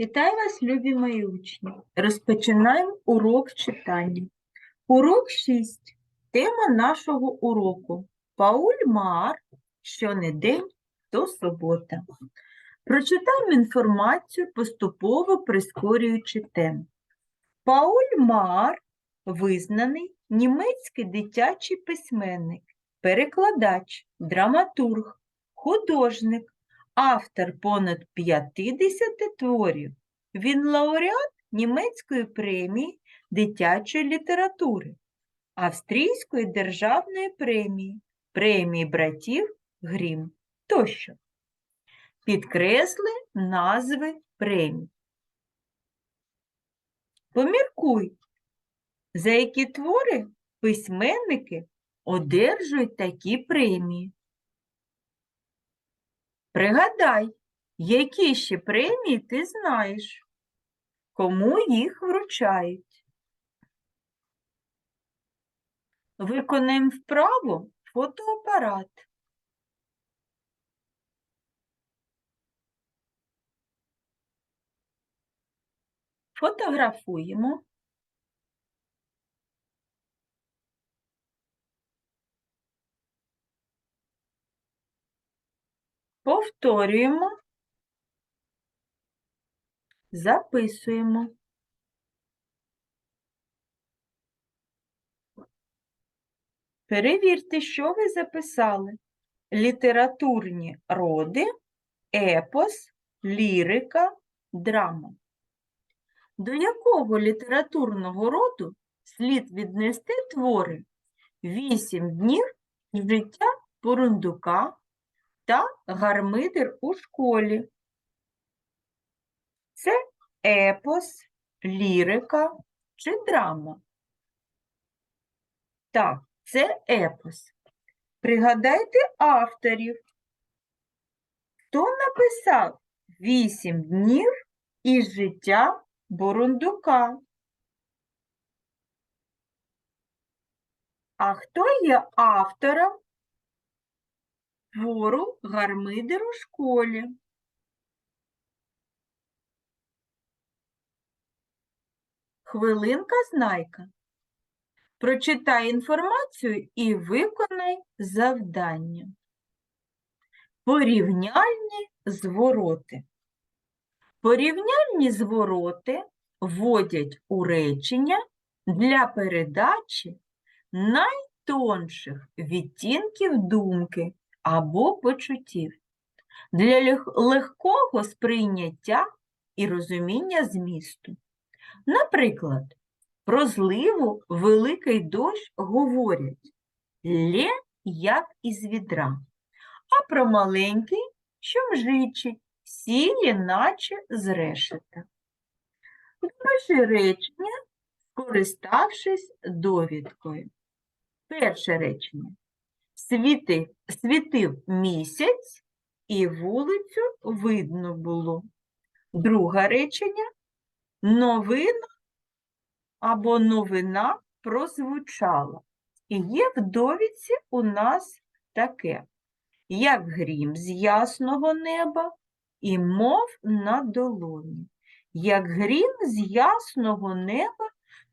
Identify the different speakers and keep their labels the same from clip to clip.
Speaker 1: Вітаю вас, любі мої учні. Розпочинаємо урок читання. Урок 6. Тема нашого уроку Пауль Маар, що не день, то субота. Прочитаємо інформацію, поступово прискорюючи тему. Пауль Маар визнаний німецький дитячий письменник, перекладач, драматург, художник, автор понад 50 творів. Він лауреат німецької премії дитячої літератури, Австрійської державної премії, премії братів Грім тощо. Підкресли назви премій. Поміркуй, за які твори письменники одержують такі премії. Пригадай, які ще премії ти знаєш, кому їх вручають. Виконаємо вправу фотоапарат. Фотографуємо. Повторюємо. Записуємо. Перевірте, що ви записали. Літературні роди, епос, лірика, драма. До якого літературного роду слід віднести твори «Вісім днів життя Порундука» та гармидер у школі. Це епос, лірика чи драма. Так, це епос. Пригадайте авторів. Хто написав «Вісім днів із життя Бурундука»? А хто є автором твору Гармидер у школі. Хвилинка знайка. Прочитай інформацію і виконай завдання. Порівняльні звороти. Порівняльні звороти вводять у речення для передачі найтонших відтінків думки або почуттів для легкого сприйняття і розуміння змісту. Наприклад, про зливу великий дощ говорять лє, як із відра, а про маленький, що мжичить, сіє, наче з решета. Допиши речення, скориставшись довідкою. Перше речення. Світи, світив місяць, і вулицю видно було. Друге речення новина або новина прозвучала. І є в довідці у нас таке, як грім з ясного неба і мов на долоні. Як грім з ясного неба,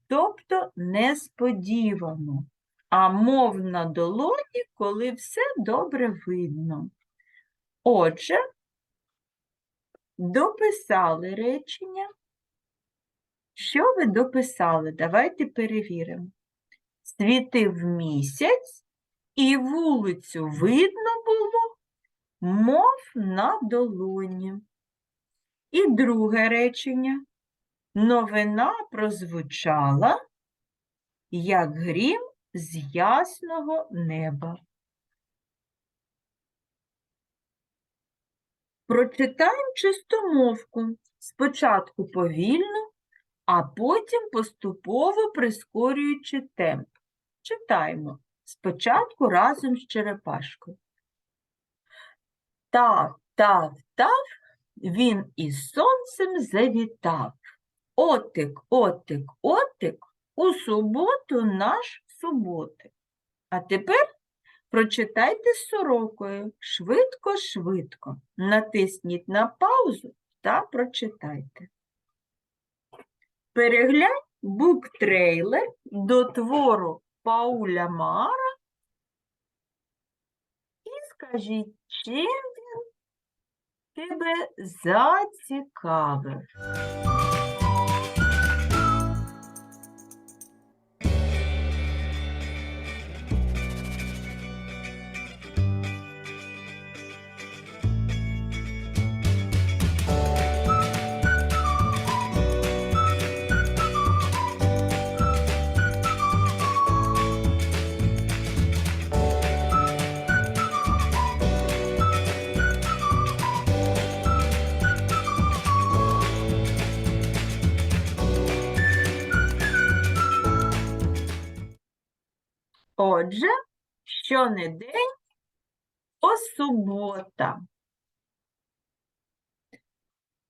Speaker 1: тобто несподівано а мов на долоні, коли все добре видно. Отже, дописали речення. Що ви дописали? Давайте перевіримо. Світив місяць, і вулицю видно було, мов на долоні. І друге речення. Новина прозвучала, як грім з ясного неба. Прочитаємо чистомовку спочатку повільно, а потім поступово прискорюючи темп. Читаємо спочатку разом з черепашкою. Так, так, так, він із сонцем завітав. Отик, отик, отик, у суботу наш суботи. А тепер прочитайте з сорокою швидко-швидко. Натисніть на паузу та прочитайте. Переглянь буктрейлер до твору Пауля Мара і скажіть, чим він тебе зацікавив. Отже, щонедень о субота.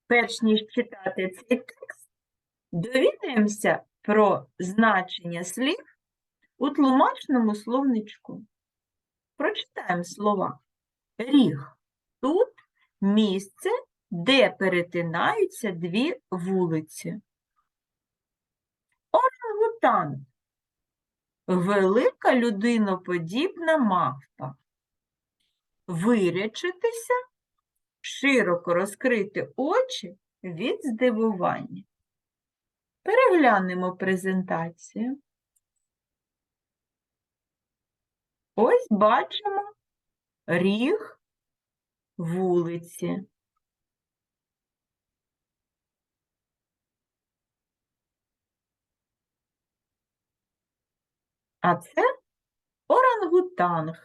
Speaker 1: Перш ніж читати цей текст, довідаємося про значення слів у тлумачному словничку. Прочитаємо слова. Ріг. Тут місце, де перетинаються дві вулиці. Орангутан. Велика людиноподібна мавпа. Вирячитися, широко розкрити очі від здивування. Переглянемо презентацію. Ось бачимо ріг вулиці. А це орангутанг.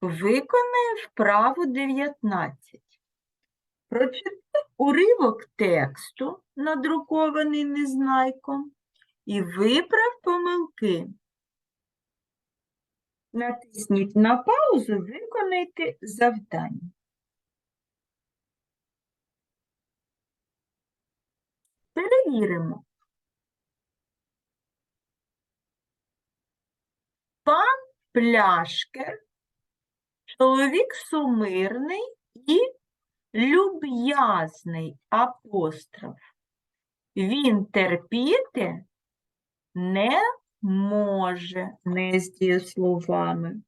Speaker 1: Виконай вправу 19. Прочитай уривок тексту, надрукований незнайком, і виправ помилки. Натисніть на паузу, виконайте завдання. Перевіримо. Пан Пляшкер, чоловік сумирний і люб'язний апостроф. Він терпіти не може не з дієсловами.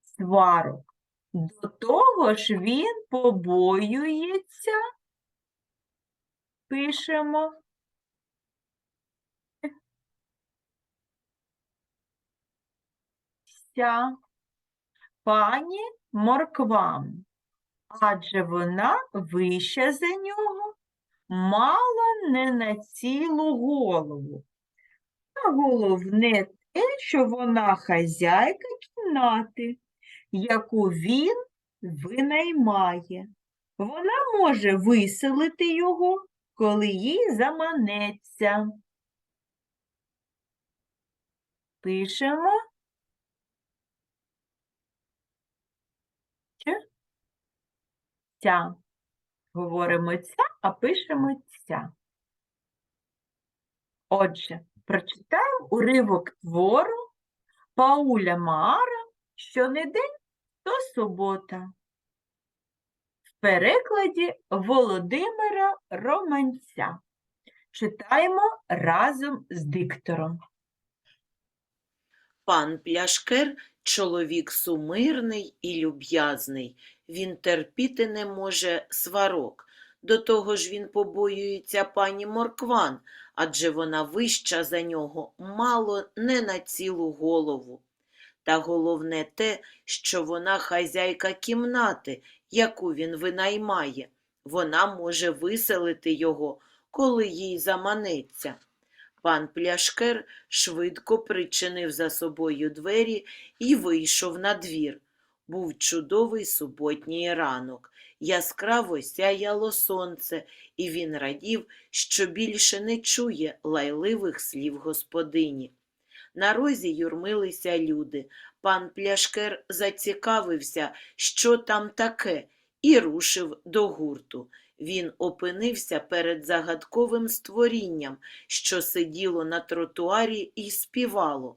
Speaker 1: Сварок. До того ж він побоюється, пишемо, пані морквам, адже вона вища за нього, мало не на цілу голову. Головне те, що вона хазяйка кімнати, яку він винаймає. Вона може виселити його, коли їй заманеться. Пишемо. Ця. Говоримо ця, а пишемо ця. Отже, прочитаємо уривок твору Пауля Маара «Щонедень то субота. В перекладі Володимира Романця. Читаємо разом з диктором.
Speaker 2: Пан Пляшкер – чоловік сумирний і люб'язний. Він терпіти не може сварок. До того ж він побоюється пані Моркван, адже вона вища за нього, мало не на цілу голову. Та головне те, що вона хазяйка кімнати, яку він винаймає. Вона може виселити його, коли їй заманеться. Пан Пляшкер швидко причинив за собою двері і вийшов на двір. Був чудовий суботній ранок. Яскраво сяяло сонце, і він радів, що більше не чує лайливих слів господині. На розі юрмилися люди. Пан Пляшкер зацікавився, що там таке, і рушив до гурту. Він опинився перед загадковим створінням, що сиділо на тротуарі і співало.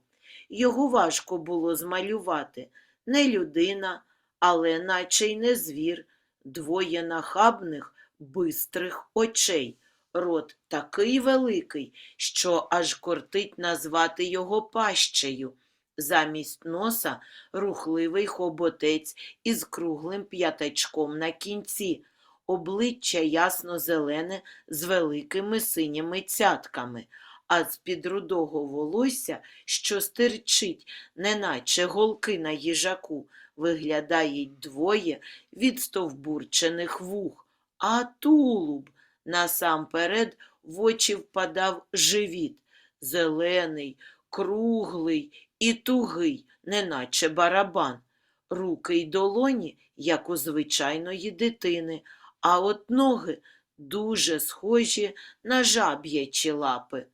Speaker 2: Його важко було змалювати. Не людина, але наче й не звір, двоє нахабних, бистрих очей. Рот такий великий, що аж кортить назвати його пащею. Замість носа рухливий хоботець із круглим п'ятачком на кінці, обличчя ясно-зелене з великими синіми цятками, а з-під рудого волосся, що стирчить, неначе голки на їжаку, виглядають двоє відстовбурчених вух, а тулуб насамперед в очі впадав живіт, зелений, круглий і тугий, неначе барабан. Руки й долоні, як у звичайної дитини, а от ноги дуже схожі на жаб'ячі лапи.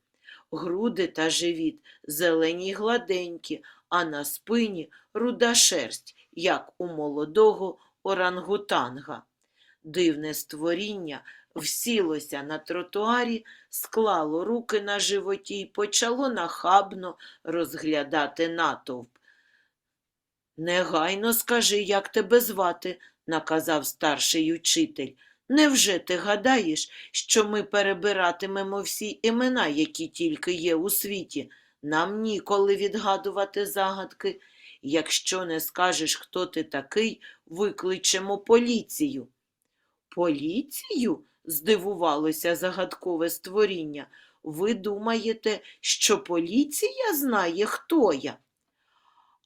Speaker 2: Груди та живіт зелені й гладенькі, а на спині руда шерсть, як у молодого орангутанга. Дивне створіння всілося на тротуарі, склало руки на животі й почало нахабно розглядати натовп. Негайно скажи, як тебе звати, наказав старший учитель. Невже ти гадаєш, що ми перебиратимемо всі імена, які тільки є у світі? Нам ніколи відгадувати загадки. Якщо не скажеш, хто ти такий, викличемо поліцію. Поліцію? здивувалося загадкове створіння. Ви думаєте, що поліція знає, хто я?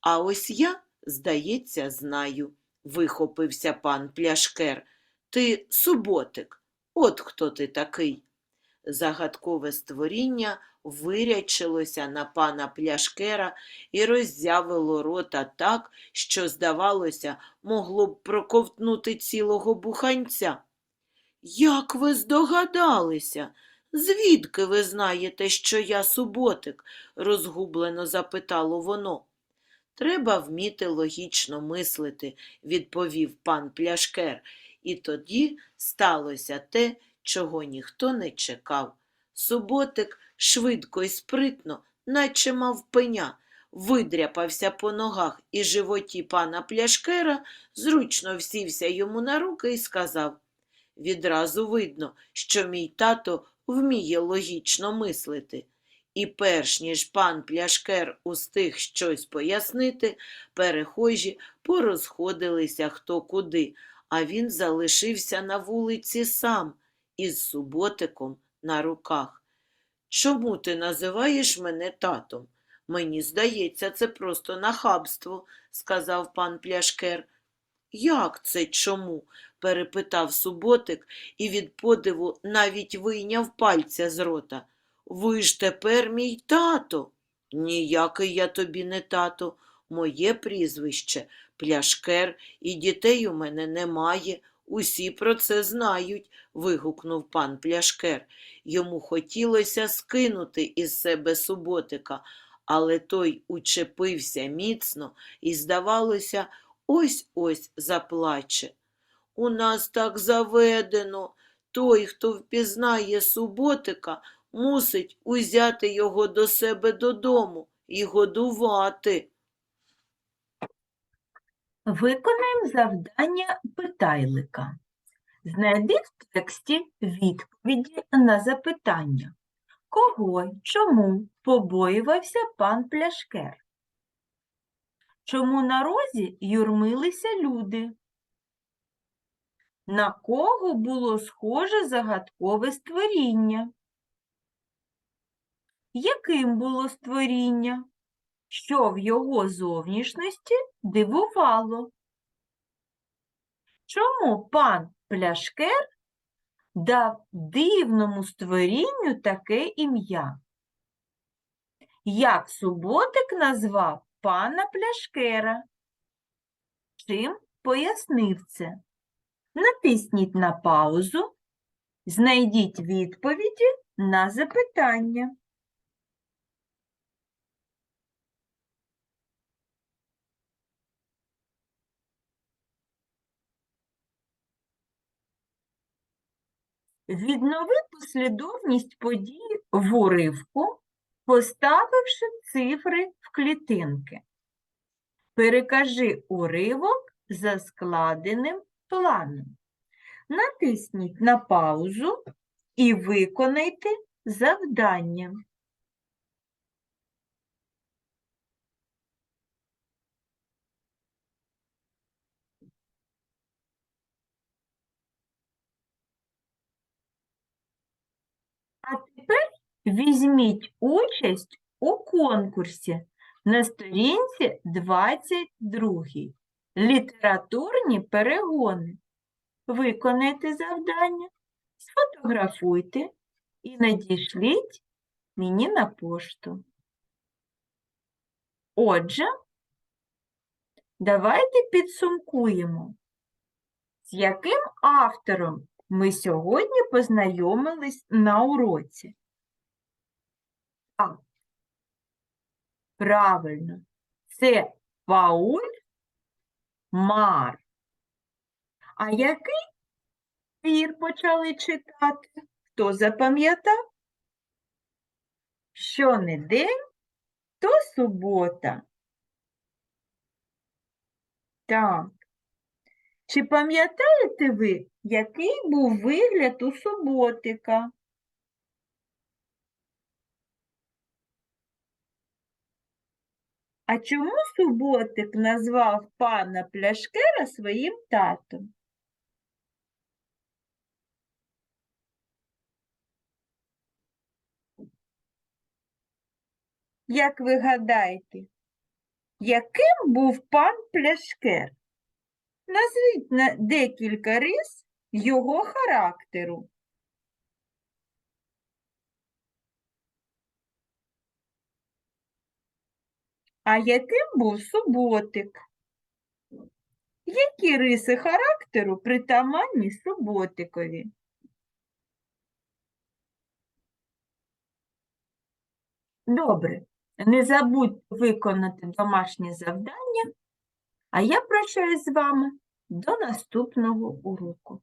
Speaker 2: А ось я, здається, знаю, вихопився пан Пляшкер. Ти суботик, от хто ти такий. Загадкове створіння вирячилося на пана Пляшкера і роззявило рота так, що, здавалося, могло б проковтнути цілого буханця. Як ви здогадалися? Звідки ви знаєте, що я суботик? розгублено запитало воно. Треба вміти логічно мислити, відповів пан Пляшкер, і тоді сталося те, чого ніхто не чекав. Суботик швидко і спритно, наче мав пеня, видряпався по ногах і животі пана Пляшкера, зручно всівся йому на руки і сказав Відразу видно, що мій тато вміє логічно мислити. І перш ніж пан Пляшкер устиг щось пояснити, перехожі порозходилися хто куди, а він залишився на вулиці сам із суботиком на руках. Чому ти називаєш мене татом? Мені здається, це просто нахабство, сказав пан Пляшкер. Як це чому? перепитав суботик і від подиву навіть вийняв пальця з рота. Ви ж тепер мій тато. Ніякий я тобі не тато. Моє прізвище Пляшкер, і дітей у мене немає. Усі про це знають, вигукнув пан Пляшкер. Йому хотілося скинути із себе суботика, але той учепився міцно і, здавалося, ось ось заплаче. У нас так заведено. Той, хто впізнає суботика, мусить узяти його до себе додому і годувати.
Speaker 1: Виконаємо завдання питайлика. Знайди в тексті відповіді на запитання. Кого чому побоювався пан Пляшкер? Чому на розі юрмилися люди? На кого було схоже загадкове створіння? Яким було створіння? Що в його зовнішності дивувало? Чому пан Пляшкер дав дивному створінню таке ім'я? Як суботик назвав пана Пляшкера? Чим пояснив це? Натисніть на паузу, знайдіть відповіді на запитання. Віднови послідовність подій в уривку, поставивши цифри в клітинки. Перекажи уривок за складеним планом. Натисніть на паузу і виконайте завдання. А тепер візьміть участь у конкурсі на сторінці 22. Літературні перегони. Виконайте завдання, сфотографуйте і надішліть мені на пошту. Отже, давайте підсумкуємо, з яким автором ми сьогодні познайомились на уроці. Так, правильно, це Пауль Мар. А який твір почали читати? Хто запам'ятав? Що не день, то субота. Так. Чи пам'ятаєте ви, який був вигляд у суботика? А чому суботик назвав пана Пляшкера своїм татом? Як ви гадаєте, яким був пан Пляшкер? Назвіть на декілька рис його характеру. А яким був суботик? Які риси характеру притаманні суботикові? Добре, не забудьте виконати домашнє завдання, а я прощаюсь з вами до наступного уроку.